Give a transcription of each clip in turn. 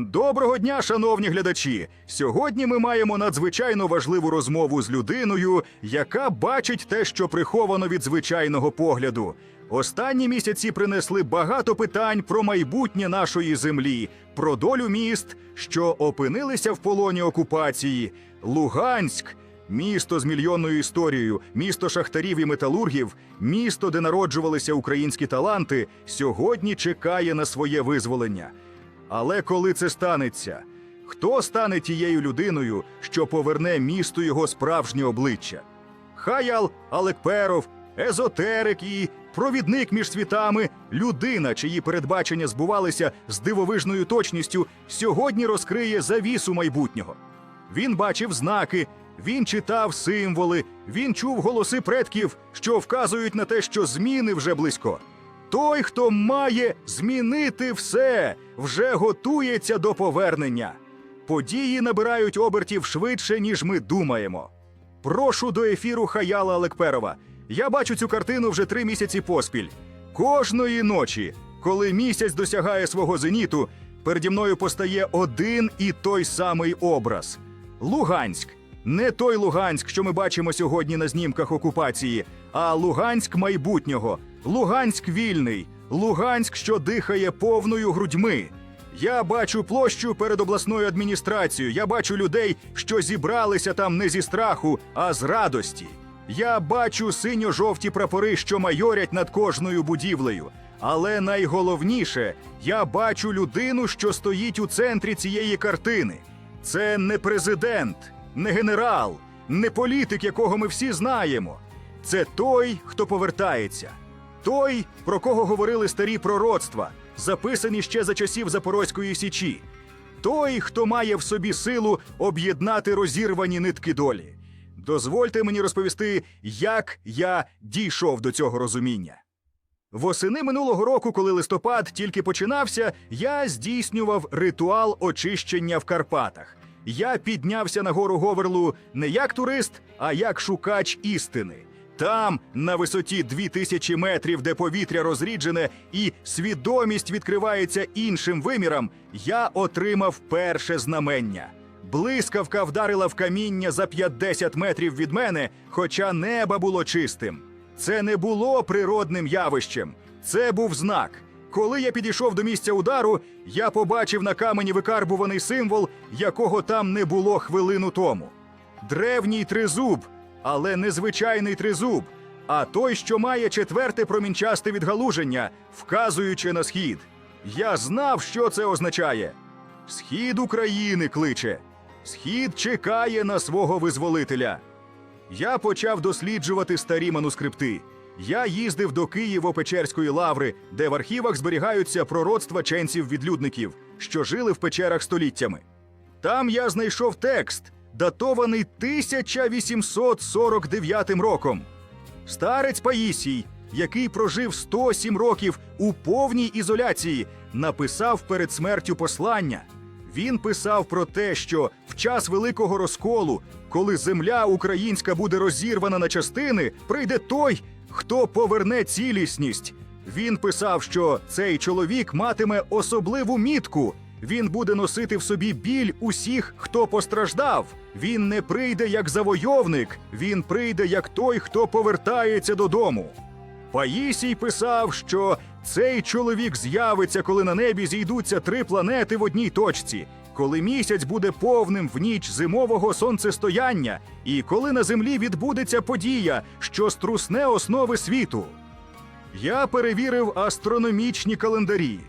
Доброго дня, шановні глядачі! Сьогодні ми маємо надзвичайно важливу розмову з людиною, яка бачить те, що приховано від звичайного погляду. Останні місяці принесли багато питань про майбутнє нашої землі, про долю міст, що опинилися в полоні окупації. Луганськ місто з мільйонною історією, місто шахтарів і металургів, місто, де народжувалися українські таланти, сьогодні чекає на своє визволення. Але коли це станеться, хто стане тією людиною, що поверне місту його справжнє обличчя? Хаял Алекперов, езотерик і провідник між світами, людина, чиї передбачення збувалися з дивовижною точністю, сьогодні розкриє завісу майбутнього. Він бачив знаки, він читав символи, він чув голоси предків, що вказують на те, що зміни вже близько. Той, хто має змінити все, вже готується до повернення. Події набирають обертів швидше, ніж ми думаємо. Прошу до ефіру Хаяла Алекперова. Я бачу цю картину вже три місяці поспіль. Кожної ночі, коли місяць досягає свого зеніту, переді мною постає один і той самий образ: Луганськ. Не той Луганськ, що ми бачимо сьогодні на знімках окупації, а Луганськ майбутнього, Луганськ вільний, Луганськ, що дихає повною грудьми. Я бачу площу перед обласною адміністрацією. Я бачу людей, що зібралися там не зі страху, а з радості. Я бачу синьо-жовті прапори, що майорять над кожною будівлею. Але найголовніше, я бачу людину, що стоїть у центрі цієї картини. Це не президент, не генерал, не політик, якого ми всі знаємо. Це той, хто повертається. Той, про кого говорили старі пророцтва, записані ще за часів Запорозької січі. Той, хто має в собі силу об'єднати розірвані нитки долі. Дозвольте мені розповісти, як я дійшов до цього розуміння. Восени минулого року, коли листопад тільки починався, я здійснював ритуал очищення в Карпатах. Я піднявся на гору Говерлу не як турист, а як шукач істини. Там, на висоті 2000 метрів, де повітря розріджене і свідомість відкривається іншим вимірам, я отримав перше знамення. Блискавка вдарила в каміння за 50 метрів від мене, хоча небо було чистим. Це не було природним явищем, це був знак. Коли я підійшов до місця удару, я побачив на камені викарбуваний символ, якого там не було хвилину тому. Древній тризуб, але не звичайний тризуб, а той, що має четверте промінчасте відгалуження, вказуючи на схід. Я знав, що це означає. Схід України кличе. Схід чекає на свого визволителя. Я почав досліджувати старі манускрипти. Я їздив до Києво-Печерської лаври, де в архівах зберігаються пророцтва ченців-відлюдників, що жили в печерах століттями. Там я знайшов текст, датований 1849 роком. Старець Паїсій, який прожив 107 років у повній ізоляції, написав перед смертю послання. Він писав про те, що в час великого розколу, коли земля українська буде розірвана на частини, прийде той, хто поверне цілісність. Він писав, що цей чоловік матиме особливу мітку. Він буде носити в собі біль усіх, хто постраждав. Він не прийде як завойовник, він прийде як той, хто повертається додому. Паїсій писав, що цей чоловік з'явиться, коли на небі зійдуться три планети в одній точці, коли місяць буде повним в ніч зимового сонцестояння, і коли на землі відбудеться подія, що струсне основи світу. Я перевірив астрономічні календарі.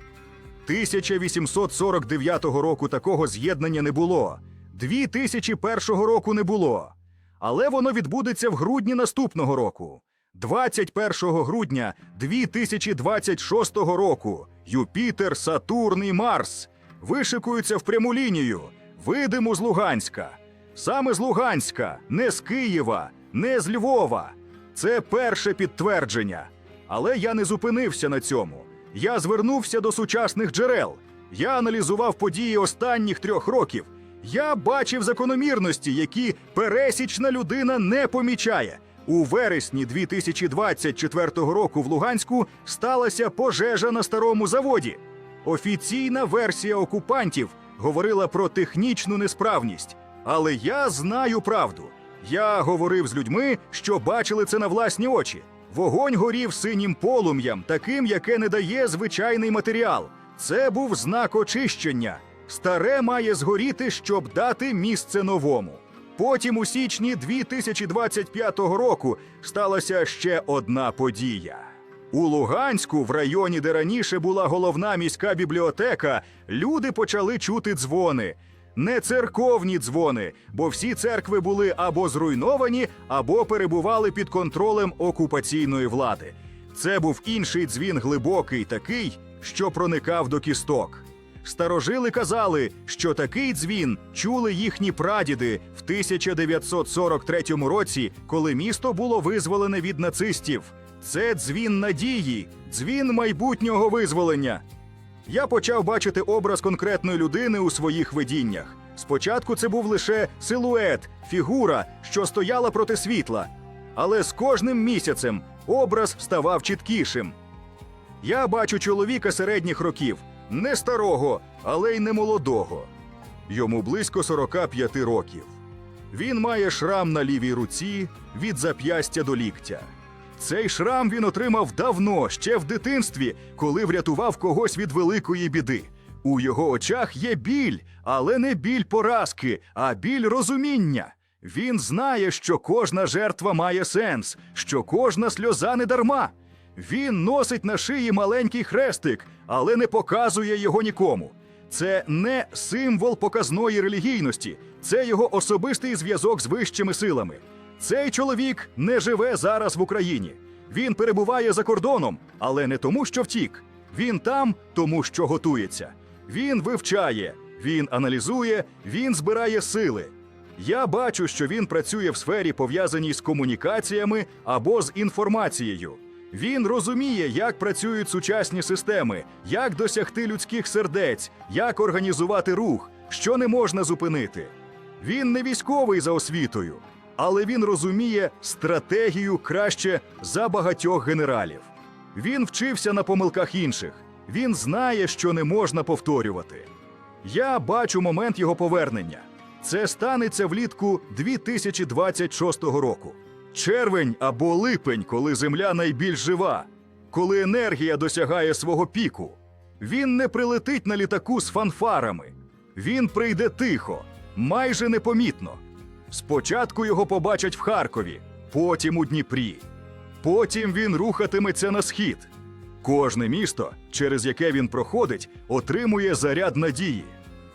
1849 року такого з'єднання не було. 2001 року не було. Але воно відбудеться в грудні наступного року. 21 грудня 2026 року Юпітер, Сатурн і Марс вишикуються в пряму лінію, видиму з Луганська. Саме з Луганська, не з Києва, не з Львова. Це перше підтвердження. Але я не зупинився на цьому. Я звернувся до сучасних джерел. Я аналізував події останніх трьох років. Я бачив закономірності, які пересічна людина не помічає. У вересні 2024 року в Луганську сталася пожежа на старому заводі. Офіційна версія окупантів говорила про технічну несправність. Але я знаю правду. Я говорив з людьми, що бачили це на власні очі. Вогонь горів синім полум'ям, таким, яке не дає звичайний матеріал. Це був знак очищення. Старе має згоріти, щоб дати місце новому. Потім у січні 2025 року сталася ще одна подія. У Луганську, в районі, де раніше була головна міська бібліотека, люди почали чути дзвони. Не церковні дзвони, бо всі церкви були або зруйновані, або перебували під контролем окупаційної влади. Це був інший дзвін глибокий, такий, що проникав до кісток. Старожили казали, що такий дзвін чули їхні прадіди в 1943 році, коли місто було визволене від нацистів. Це дзвін надії, дзвін майбутнього визволення. Я почав бачити образ конкретної людини у своїх видіннях. Спочатку це був лише силует, фігура, що стояла проти світла. Але з кожним місяцем образ ставав чіткішим. Я бачу чоловіка середніх років, не старого, але й не молодого. Йому близько 45 років. Він має шрам на лівій руці від зап'ястя до ліктя. Цей шрам він отримав давно, ще в дитинстві, коли врятував когось від великої біди. У його очах є біль, але не біль поразки, а біль розуміння. Він знає, що кожна жертва має сенс, що кожна сльоза не дарма. Він носить на шиї маленький хрестик, але не показує його нікому. Це не символ показної релігійності, це його особистий зв'язок з вищими силами. Цей чоловік не живе зараз в Україні. Він перебуває за кордоном, але не тому, що втік. Він там, тому що готується. Він вивчає, він аналізує, він збирає сили. Я бачу, що він працює в сфері, пов'язаній з комунікаціями або з інформацією. Він розуміє, як працюють сучасні системи, як досягти людських сердець, як організувати рух, що не можна зупинити. Він не військовий за освітою, але він розуміє стратегію краще за багатьох генералів. Він вчився на помилках інших. Він знає, що не можна повторювати. Я бачу момент його повернення. Це станеться влітку 2026 року. Червень або липень, коли земля найбільш жива, коли енергія досягає свого піку. Він не прилетить на літаку з фанфарами. Він прийде тихо, майже непомітно. Спочатку його побачать в Харкові, потім у Дніпрі. Потім він рухатиметься на схід. Кожне місто, через яке він проходить, отримує заряд надії.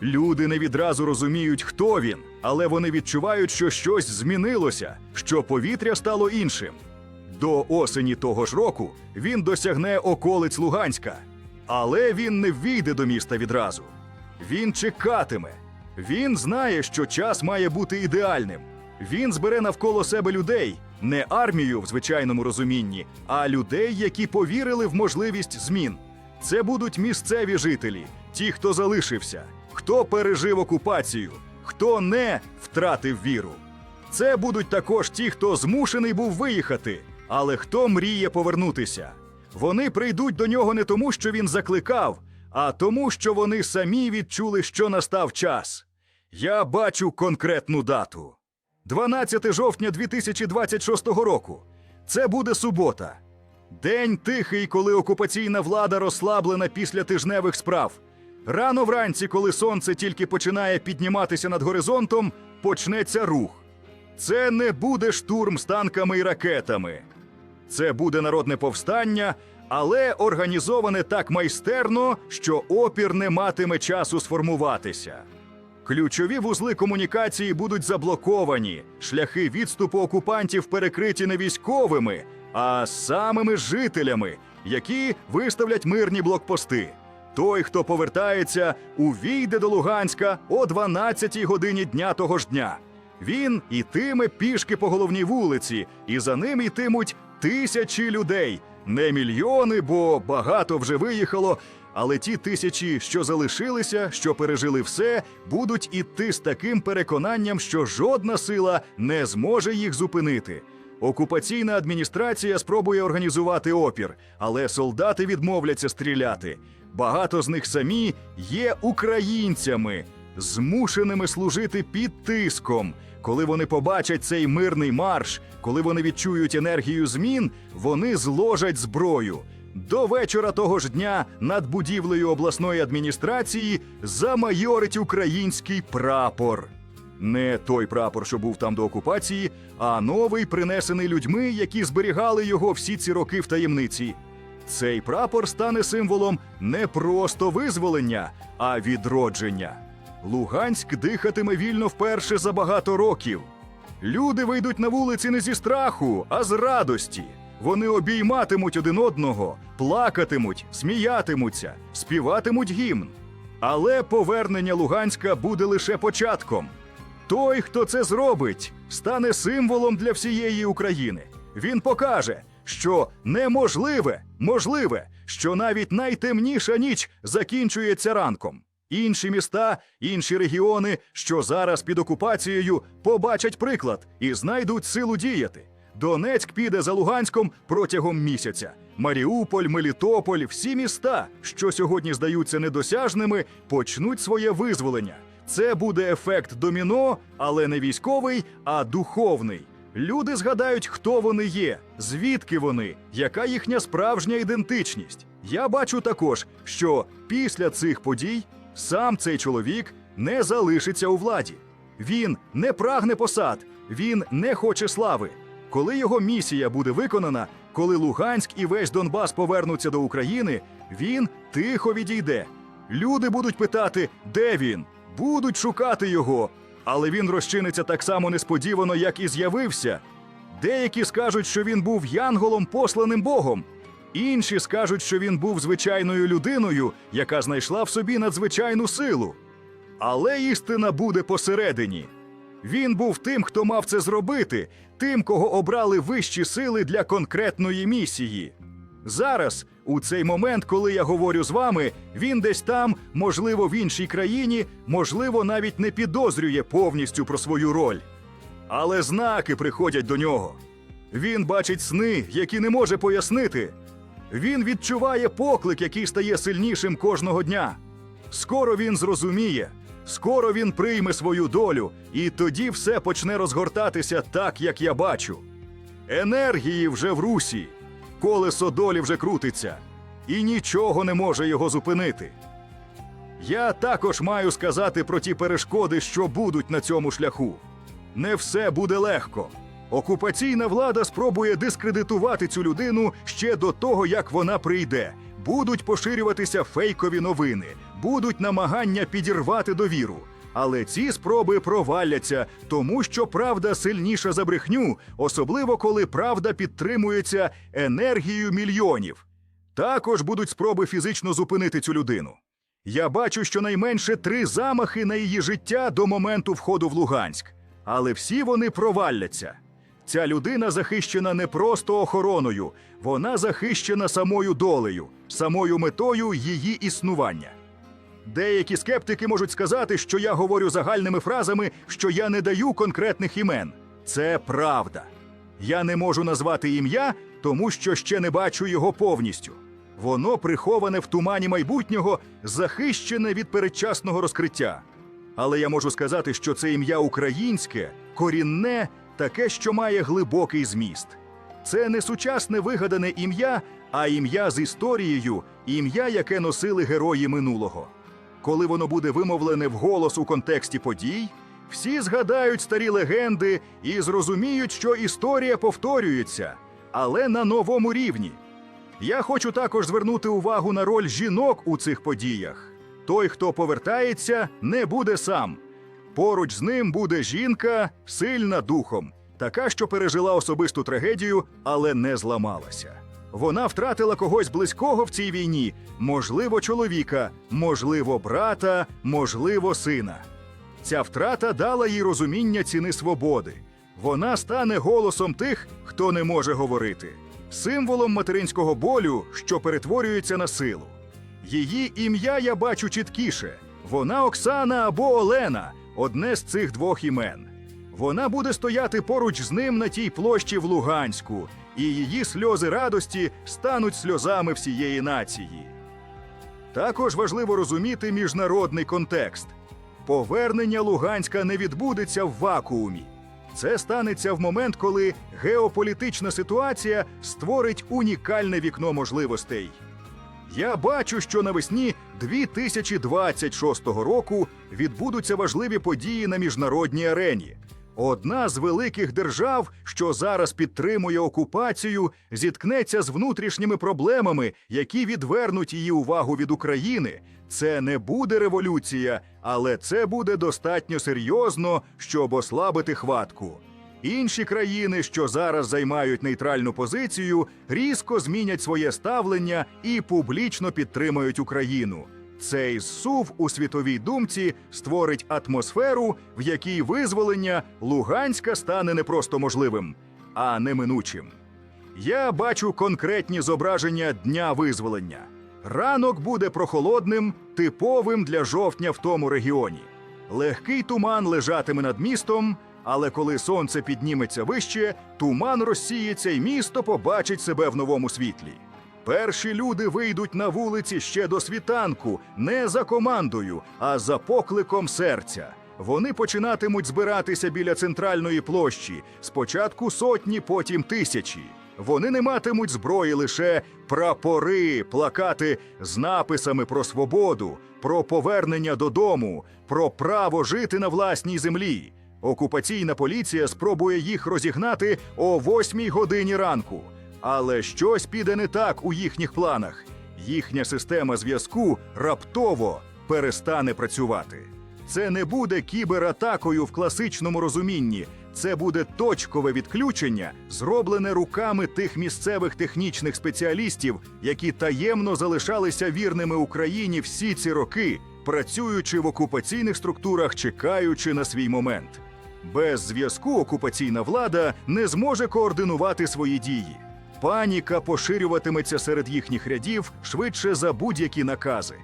Люди не відразу розуміють, хто він, але вони відчувають, що щось змінилося, що повітря стало іншим. До осені того ж року він досягне околиць Луганська, але він не ввійде до міста відразу. Він чекатиме. Він знає, що час має бути ідеальним. Він збере навколо себе людей, не армію в звичайному розумінні, а людей, які повірили в можливість змін. Це будуть місцеві жителі, ті, хто залишився, хто пережив окупацію, хто не втратив віру. Це будуть також ті, хто змушений був виїхати, але хто мріє повернутися. Вони прийдуть до нього не тому, що він закликав, а тому, що вони самі відчули, що настав час. Я бачу конкретну дату. 12 жовтня 2026 року. Це буде субота. День тихий, коли окупаційна влада розслаблена після тижневих справ. Рано вранці, коли сонце тільки починає підніматися над горизонтом, почнеться рух. Це не буде штурм з танками і ракетами. Це буде народне повстання, але організоване так майстерно, що опір не матиме часу сформуватися. Ключові вузли комунікації будуть заблоковані, шляхи відступу окупантів перекриті не військовими, а самими жителями, які виставлять мирні блокпости. Той, хто повертається, увійде до Луганська о 12-й годині дня того ж дня. Він ітиме пішки по головній вулиці, і за ним йтимуть тисячі людей. Не мільйони, бо багато вже виїхало. Але ті тисячі, що залишилися, що пережили все, будуть іти з таким переконанням, що жодна сила не зможе їх зупинити. Окупаційна адміністрація спробує організувати опір, але солдати відмовляться стріляти. Багато з них самі є українцями, змушеними служити під тиском. Коли вони побачать цей мирний марш, коли вони відчують енергію змін, вони зложать зброю. До вечора того ж дня над будівлею обласної адміністрації замайорить український прапор. Не той прапор, що був там до окупації, а новий, принесений людьми, які зберігали його всі ці роки в таємниці. Цей прапор стане символом не просто визволення, а відродження. Луганськ дихатиме вільно вперше за багато років. Люди вийдуть на вулиці не зі страху, а з радості. Вони обійматимуть один одного, плакатимуть, сміятимуться, співатимуть гімн. Але повернення Луганська буде лише початком. Той, хто це зробить, стане символом для всієї України. Він покаже, що неможливе, можливе, що навіть найтемніша ніч закінчується ранком. Інші міста, інші регіони, що зараз під окупацією, побачать приклад і знайдуть силу діяти. Донецьк піде за Луганськом протягом місяця. Маріуполь, Мелітополь, всі міста, що сьогодні здаються недосяжними, почнуть своє визволення. Це буде ефект доміно, але не військовий, а духовний. Люди згадають, хто вони є, звідки вони, яка їхня справжня ідентичність. Я бачу також, що після цих подій сам цей чоловік не залишиться у владі. Він не прагне посад, він не хоче слави. Коли його місія буде виконана, коли Луганськ і весь Донбас повернуться до України, він тихо відійде. Люди будуть питати, де він, будуть шукати його, але він розчиниться так само несподівано, як і з'явився. Деякі скажуть, що він був янголом, посланим Богом. Інші скажуть, що він був звичайною людиною, яка знайшла в собі надзвичайну силу. Але істина буде посередині. Він був тим, хто мав це зробити, тим, кого обрали вищі сили для конкретної місії. Зараз, у цей момент, коли я говорю з вами, він десь там, можливо, в іншій країні, можливо, навіть не підозрює повністю про свою роль. Але знаки приходять до нього. Він бачить сни, які не може пояснити. Він відчуває поклик, який стає сильнішим кожного дня. Скоро він зрозуміє, скоро він прийме свою долю, і тоді все почне розгортатися так, як я бачу. Енергії вже в русі, колесо долі вже крутиться, і нічого не може його зупинити. Я також маю сказати про ті перешкоди, що будуть на цьому шляху. Не все буде легко. Окупаційна влада спробує дискредитувати цю людину ще до того, як вона прийде. Будуть поширюватися фейкові новини, будуть намагання підірвати довіру. Але ці спроби проваляться, тому що правда сильніша за брехню, особливо коли правда підтримується енергією мільйонів. Також будуть спроби фізично зупинити цю людину. Я бачу щонайменше три замахи на її життя до моменту входу в Луганськ, але всі вони провалляться. Ця людина захищена не просто охороною, вона захищена самою долею, самою метою її існування. Деякі скептики можуть сказати, що я говорю загальними фразами, що я не даю конкретних імен. Це правда. Я не можу назвати ім'я, тому що ще не бачу його повністю. Воно приховане в тумані майбутнього, захищене від передчасного розкриття. Але я можу сказати, що це ім'я українське, корінне, таке, що має глибокий зміст. Це не сучасне вигадане ім'я, а ім'я з історією, ім'я, яке носили герої минулого. Коли воно буде вимовлене вголос у контексті подій, всі згадають старі легенди і зрозуміють, що історія повторюється, але на новому рівні. Я хочу також звернути увагу на роль жінок у цих подіях. Той, хто повертається, не буде сам. Поруч з ним буде жінка, сильна духом, така, що пережила особисту трагедію, але не зламалася. Вона втратила когось близького в цій війні, можливо, чоловіка, можливо, брата, можливо, сина. Ця втрата дала їй розуміння ціни свободи. Вона стане голосом тих, хто не може говорити, символом материнського болю, що перетворюється на силу. Її ім'я я бачу чіткіше. Вона Оксана або Олена, одне з цих двох імен. Вона буде стояти поруч з ним на тій площі в Луганську, і її сльози радості стануть сльозами всієї нації. Також важливо розуміти міжнародний контекст. Повернення Луганська не відбудеться в вакуумі. Це станеться в момент, коли геополітична ситуація створить унікальне вікно можливостей. Я бачу, що навесні 2026 року відбудуться важливі події на міжнародній арені. Одна з великих держав, що зараз підтримує окупацію, зіткнеться з внутрішніми проблемами, які відвернуть її увагу від України. Це не буде революція, але це буде достатньо серйозно, щоб ослабити хватку. Інші країни, що зараз займають нейтральну позицію, різко змінять своє ставлення і публічно підтримають Україну. Цей зсув у світовій думці створить атмосферу, в якій визволення Луганська стане не просто можливим, а неминучим. Я бачу конкретні зображення дня визволення. Ранок буде прохолодним, типовим для жовтня в тому регіоні. Легкий туман лежатиме над містом, але коли сонце підніметься вище, туман розсіється і місто побачить себе в новому світлі. Перші люди вийдуть на вулиці ще до світанку, не за командою, а за покликом серця. Вони починатимуть збиратися біля центральної площі, спочатку сотні, потім тисячі. Вони не матимуть зброї лише прапори, плакати з написами про свободу, про повернення додому, про право жити на власній землі. Окупаційна поліція спробує їх розігнати о восьмій годині ранку. Але щось піде не так у їхніх планах. Їхня система зв'язку раптово перестане працювати. Це не буде кібератакою в класичному розумінні. Це буде точкове відключення, зроблене руками тих місцевих технічних спеціалістів, які таємно залишалися вірними Україні всі ці роки, працюючи в окупаційних структурах, чекаючи на свій момент. Без зв'язку окупаційна влада не зможе координувати свої дії. Паніка поширюватиметься серед їхніх рядів швидше за будь-які накази.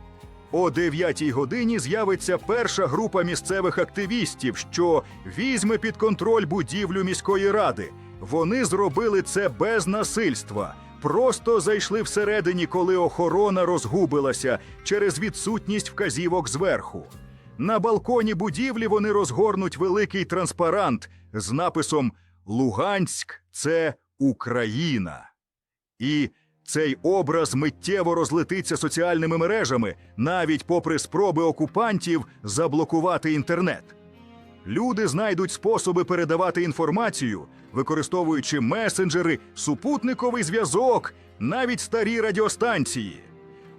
О 9-й годині з'явиться перша група місцевих активістів, що візьме під контроль будівлю міської ради. Вони зробили це без насильства. Просто зайшли всередині, коли охорона розгубилася через відсутність вказівок зверху. На балконі будівлі вони розгорнуть великий транспарант з написом Луганськ це Україна. І цей образ миттєво розлетиться соціальними мережами, навіть попри спроби окупантів заблокувати інтернет. Люди знайдуть способи передавати інформацію, використовуючи месенджери, супутниковий зв'язок, навіть старі радіостанції.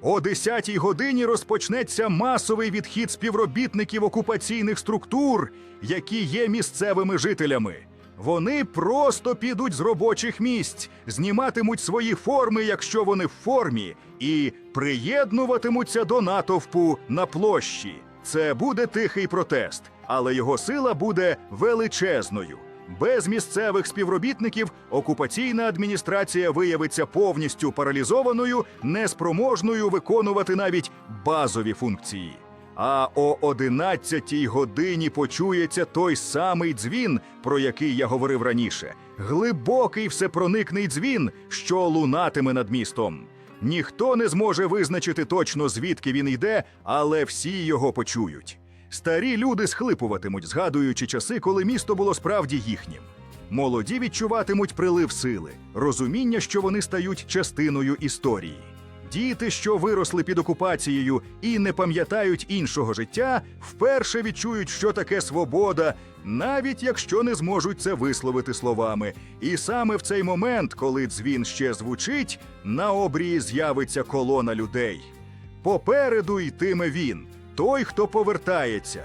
О 10-й годині розпочнеться масовий відхід співробітників окупаційних структур, які є місцевими жителями. Вони просто підуть з робочих місць, зніматимуть свої форми, якщо вони в формі, і приєднуватимуться до натовпу на площі. Це буде тихий протест, але його сила буде величезною. Без місцевих співробітників окупаційна адміністрація виявиться повністю паралізованою, неспроможною виконувати навіть базові функції. А о 11 годині почується той самий дзвін, про який я говорив раніше. Глибокий всепроникний дзвін, що лунатиме над містом. Ніхто не зможе визначити точно звідки він йде, але всі його почують. Старі люди схлипуватимуть, згадуючи часи, коли місто було справді їхнім. Молоді відчуватимуть прилив сили, розуміння, що вони стають частиною історії. Діти, що виросли під окупацією і не пам'ятають іншого життя, вперше відчують, що таке свобода, навіть якщо не зможуть це висловити словами. І саме в цей момент, коли дзвін ще звучить, на обрії з'явиться колона людей. Попереду йтиме він, той, хто повертається.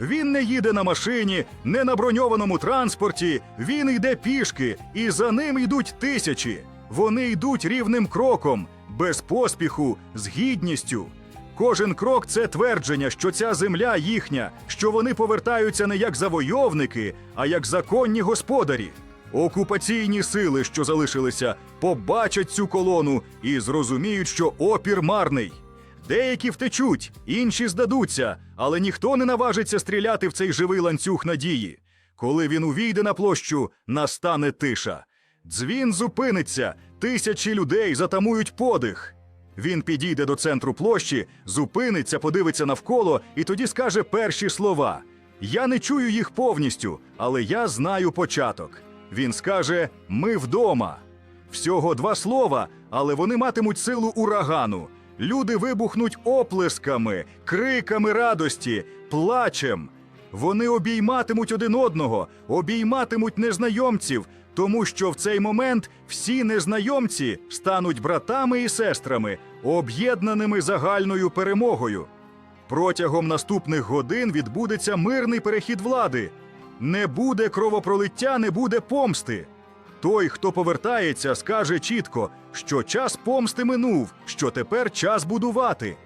Він не їде на машині, не на броньованому транспорті. Він йде пішки, і за ним йдуть тисячі. Вони йдуть рівним кроком, без поспіху, з гідністю. Кожен крок це твердження, що ця земля їхня, що вони повертаються не як завойовники, а як законні господарі. Окупаційні сили, що залишилися, побачать цю колону і зрозуміють, що опір марний. Деякі втечуть, інші здадуться, але ніхто не наважиться стріляти в цей живий ланцюг надії. Коли він увійде на площу, настане тиша. Дзвін зупиниться, тисячі людей затамують подих. Він підійде до центру площі, зупиниться, подивиться навколо і тоді скаже перші слова. Я не чую їх повністю, але я знаю початок. Він скаже Ми вдома. Всього два слова, але вони матимуть силу урагану. Люди вибухнуть оплесками, криками радості, плачем. Вони обійматимуть один одного, обійматимуть незнайомців, тому що в цей момент всі незнайомці стануть братами і сестрами, об'єднаними загальною перемогою. Протягом наступних годин відбудеться мирний перехід влади. Не буде кровопролиття, не буде помсти. Той, хто повертається, скаже чітко, що час помсти минув, що тепер час будувати.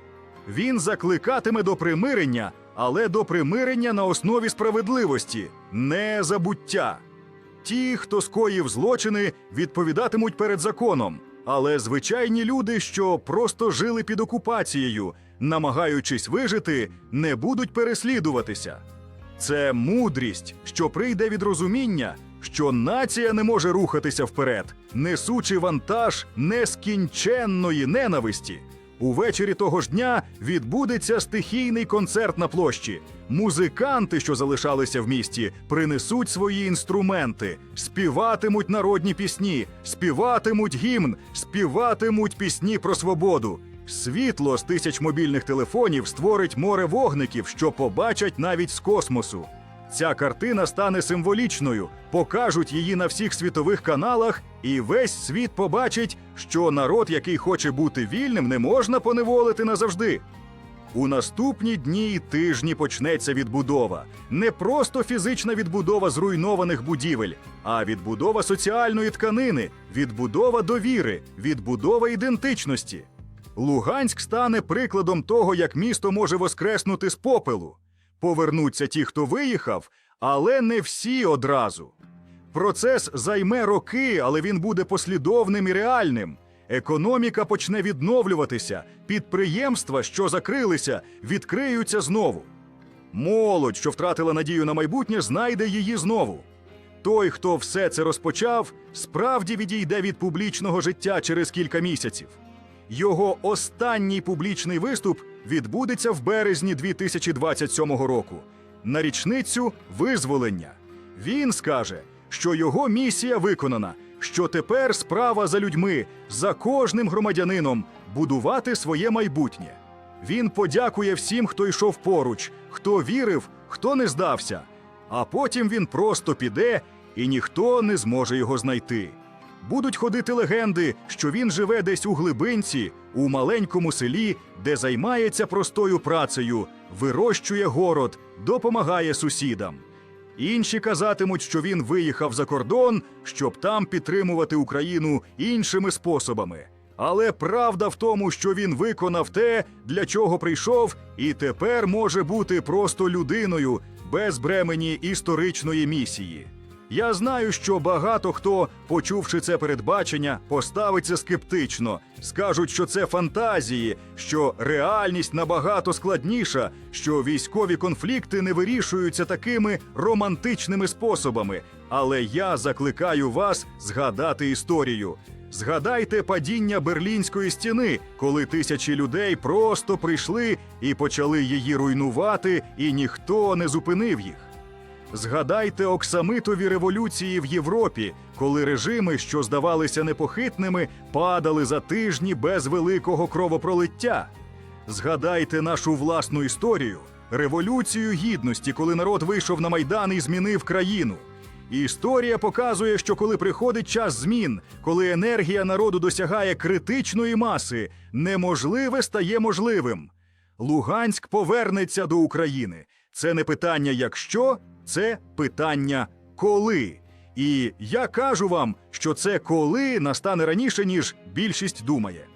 Він закликатиме до примирення, але до примирення на основі справедливості, не забуття. Ті, хто скоїв злочини, відповідатимуть перед законом, але звичайні люди, що просто жили під окупацією, намагаючись вижити, не будуть переслідуватися. Це мудрість, що прийде від розуміння, що нація не може рухатися вперед, несучи вантаж нескінченної ненависті. Увечері того ж дня відбудеться стихійний концерт на площі. Музиканти, що залишалися в місті, принесуть свої інструменти, співатимуть народні пісні, співатимуть гімн, співатимуть пісні про свободу. Світло з тисяч мобільних телефонів створить море вогників, що побачать навіть з космосу. Ця картина стане символічною, покажуть її на всіх світових каналах, і весь світ побачить, що народ, який хоче бути вільним, не можна поневолити назавжди. У наступні дні і тижні почнеться відбудова. Не просто фізична відбудова зруйнованих будівель, а відбудова соціальної тканини, відбудова довіри, відбудова ідентичності. Луганськ стане прикладом того, як місто може воскреснути з попелу. Повернуться ті, хто виїхав, але не всі одразу. Процес займе роки, але він буде послідовним і реальним. Економіка почне відновлюватися, підприємства, що закрилися, відкриються знову. Молодь, що втратила надію на майбутнє, знайде її знову. Той, хто все це розпочав, справді відійде від публічного життя через кілька місяців. Його останній публічний виступ відбудеться в березні 2027 року на річницю визволення. Він скаже, що його місія виконана, що тепер справа за людьми, за кожним громадянином будувати своє майбутнє. Він подякує всім, хто йшов поруч, хто вірив, хто не здався. А потім він просто піде, і ніхто не зможе його знайти. Будуть ходити легенди, що він живе десь у глибинці, у маленькому селі, де займається простою працею, вирощує город, допомагає сусідам. Інші казатимуть, що він виїхав за кордон, щоб там підтримувати Україну іншими способами. Але правда в тому, що він виконав те, для чого прийшов, і тепер може бути просто людиною без бремені історичної місії. Я знаю, що багато хто, почувши це передбачення, поставиться скептично, скажуть, що це фантазії, що реальність набагато складніша, що військові конфлікти не вирішуються такими романтичними способами. Але я закликаю вас згадати історію. Згадайте падіння Берлінської стіни, коли тисячі людей просто прийшли і почали її руйнувати, і ніхто не зупинив їх. Згадайте оксамитові революції в Європі, коли режими, що здавалися непохитними, падали за тижні без великого кровопролиття. Згадайте нашу власну історію, революцію гідності, коли народ вийшов на майдан і змінив країну. Історія показує, що коли приходить час змін, коли енергія народу досягає критичної маси, неможливе стає можливим. Луганськ повернеться до України. Це не питання якщо, це питання коли. І я кажу вам, що це коли настане раніше, ніж більшість думає.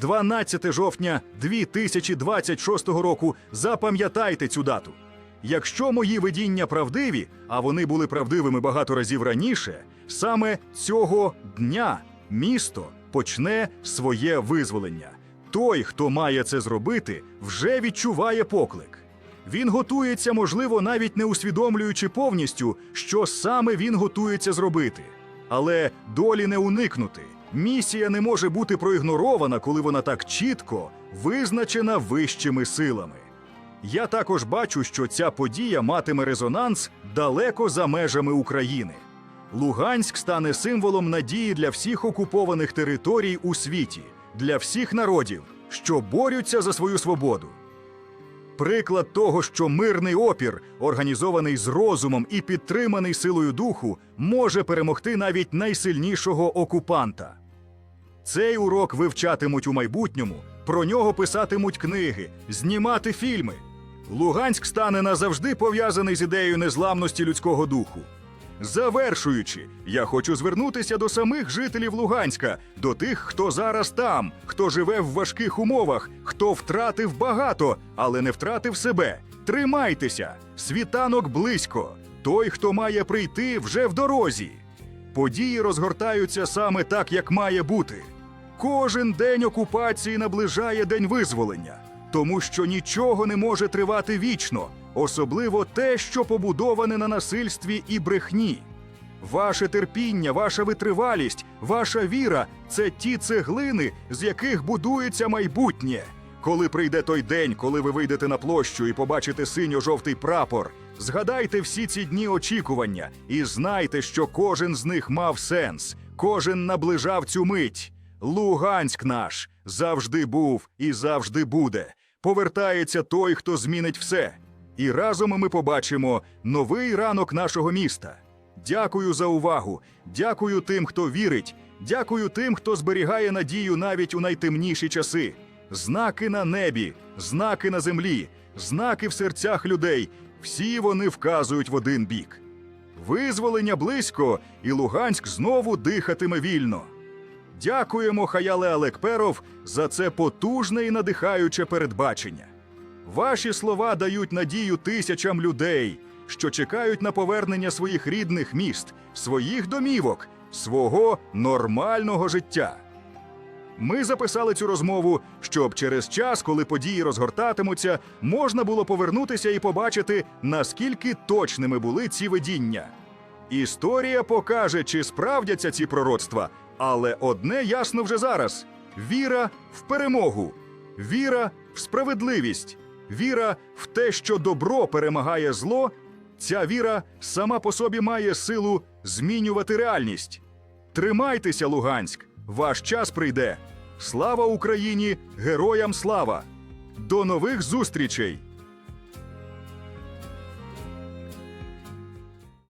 12 жовтня 2026 року. Запам'ятайте цю дату. Якщо мої видіння правдиві, а вони були правдивими багато разів раніше, саме цього дня місто почне своє визволення. Той, хто має це зробити, вже відчуває поклик. Він готується, можливо, навіть не усвідомлюючи повністю, що саме він готується зробити. Але долі не уникнути. Місія не може бути проігнорована, коли вона так чітко визначена вищими силами. Я також бачу, що ця подія матиме резонанс далеко за межами України. Луганськ стане символом надії для всіх окупованих територій у світі, для всіх народів, що борються за свою свободу. Приклад того, що мирний опір, організований з розумом і підтриманий силою духу, може перемогти навіть найсильнішого окупанта. Цей урок вивчатимуть у майбутньому, про нього писатимуть книги, знімати фільми. Луганськ стане назавжди пов'язаний з ідеєю незламності людського духу. Завершуючи, я хочу звернутися до самих жителів Луганська, до тих, хто зараз там, хто живе в важких умовах, хто втратив багато, але не втратив себе. Тримайтеся! Світанок близько. Той, хто має прийти, вже в дорозі. Події розгортаються саме так, як має бути. Кожен день окупації наближає день визволення, тому що нічого не може тривати вічно, особливо те, що побудоване на насильстві і брехні. Ваше терпіння, ваша витривалість, ваша віра це ті цеглини, з яких будується майбутнє. Коли прийде той день, коли ви вийдете на площу і побачите синьо-жовтий прапор, згадайте всі ці дні очікування і знайте, що кожен з них мав сенс, кожен наближав цю мить. Луганськ наш завжди був і завжди буде. Повертається той, хто змінить все. І разом ми побачимо новий ранок нашого міста. Дякую за увагу. Дякую тим, хто вірить. Дякую тим, хто зберігає надію навіть у найтемніші часи. Знаки на небі, знаки на землі, знаки в серцях людей. Всі вони вказують в один бік. Визволення близько, і Луганськ знову дихатиме вільно. Дякуємо, Хаяле Алекперов, за це потужне і надихаюче передбачення. Ваші слова дають надію тисячам людей, що чекають на повернення своїх рідних міст, своїх домівок, свого нормального життя. Ми записали цю розмову, щоб через час, коли події розгортатимуться, можна було повернутися і побачити, наскільки точними були ці видіння. Історія покаже, чи справдяться ці пророцтва, але одне ясно вже зараз: віра в перемогу, віра в справедливість, віра в те, що добро перемагає зло. Ця віра сама по собі має силу змінювати реальність. Тримайтеся, Луганськ! Ваш час прийде. Слава Україні! Героям слава! До нових зустрічей!